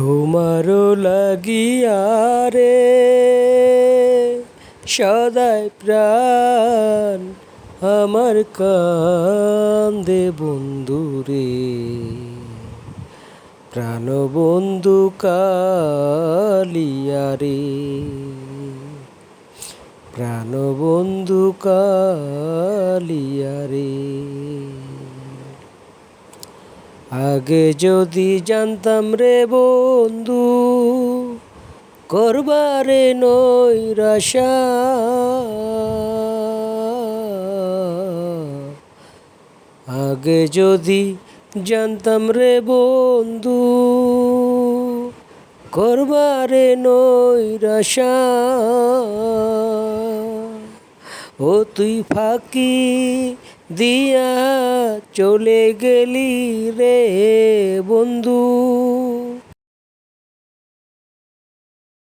তোমারও লাগিয়া রে, সদাই প্রাণ আমার কান্দে বন্ধু রে। প্রাণ বন্ধু কালিয়া রে, প্রাণ বন্ধু কালিয়া রে। আগে যদি জানতাম রে বন্ধু, করবারে নৈরাশা। আগে যদি জানতাম রে বন্ধু, করবারে নৈরাশা। ও তুই ফাঁকি দিয়া চলে গেলি রে বন্ধু।